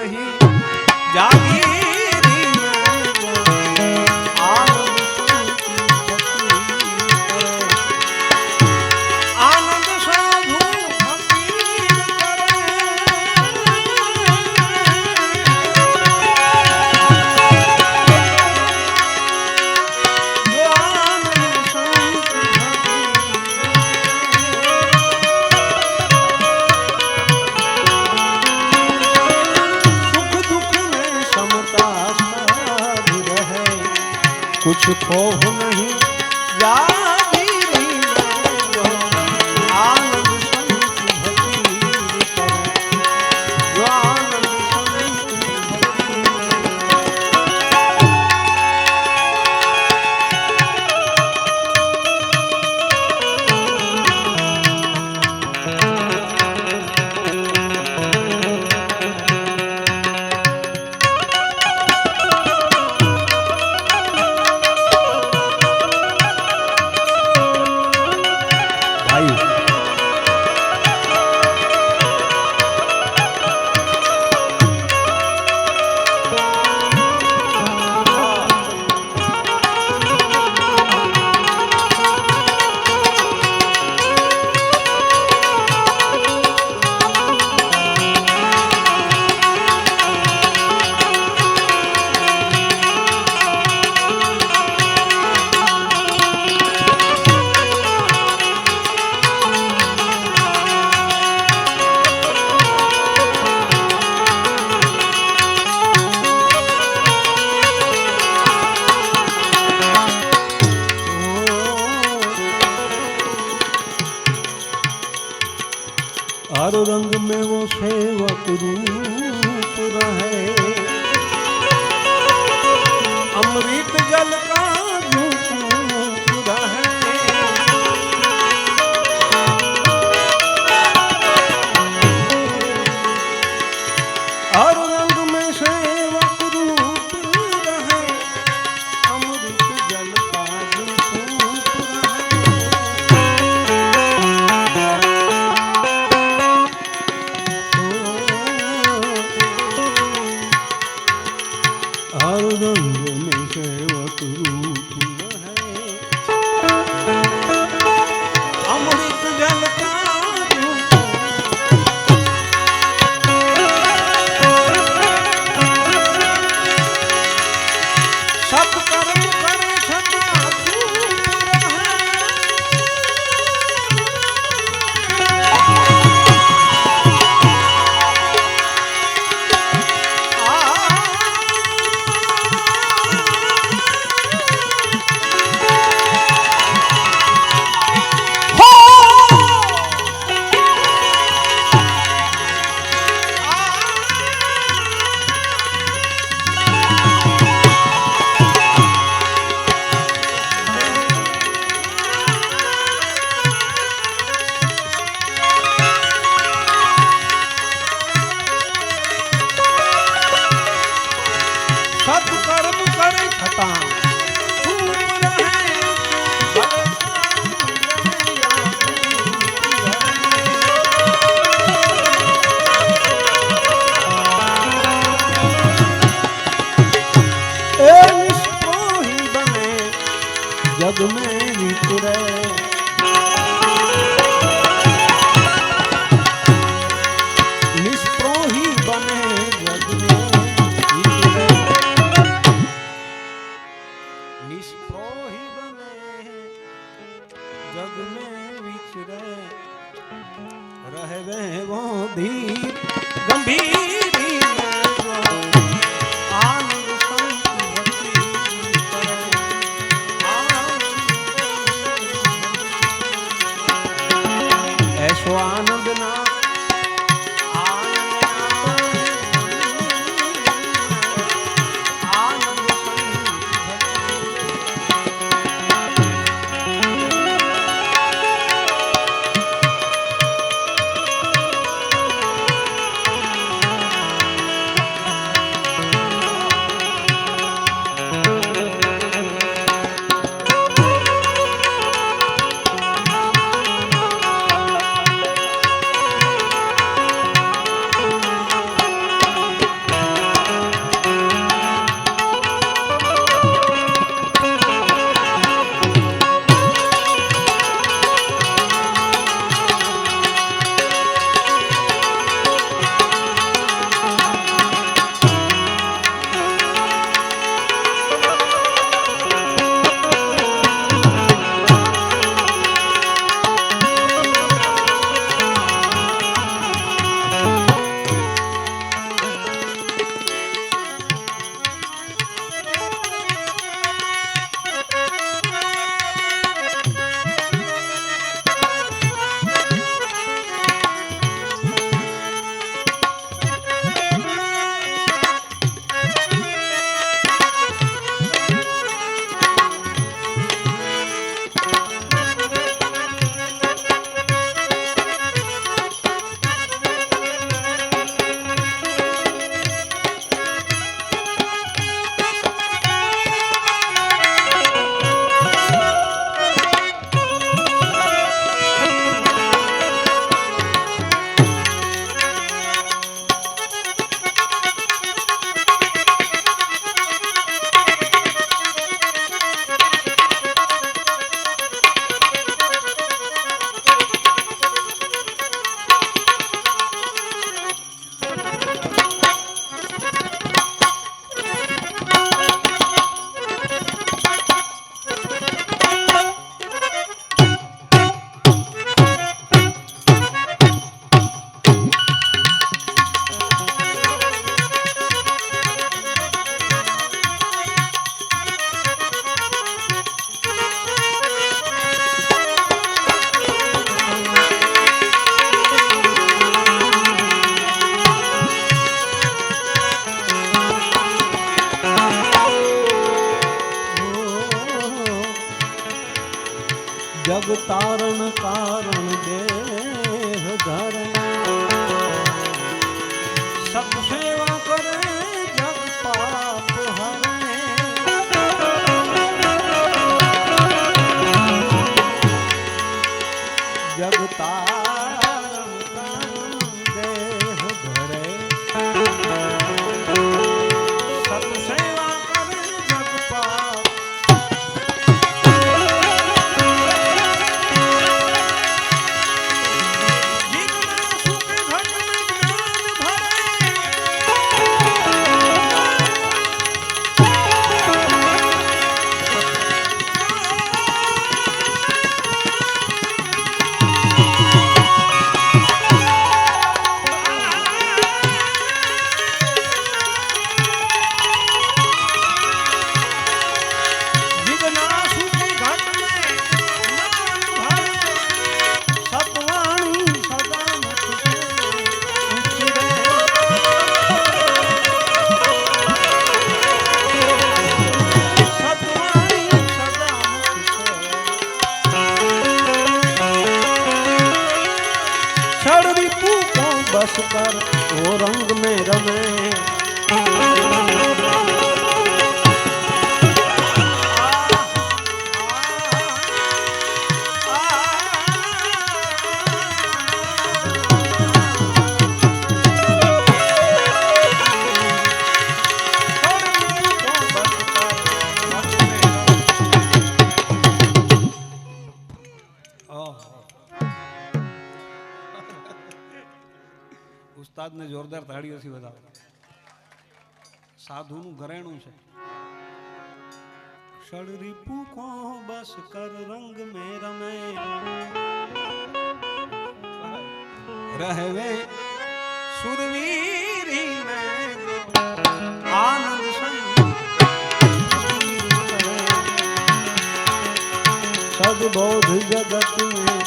नहीं। जागी कुछ खोह नहीं। या તારો રંગ મેવો સેવક રૂપ રહે અમૃત જલ કા રૂપ રહે અરુ ઓ રંગ મે રમે Oh. ઉસ્તાદને જોરદાર તાળીઓથી વધાવો. સાધુનું ઘરેણું છે. ષડરીપુ કો બસ કર રંગ મે રમે. રહેવે સુરવીરી મેં. આનંદ સંગ સદબોધ જગત में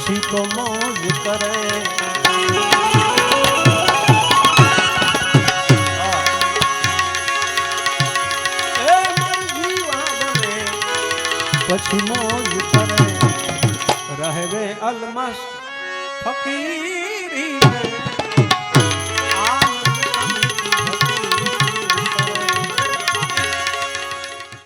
પછી તો મોજ કરે પછી મોજ કરે. રહેવે અલમસ્ત ફકીરી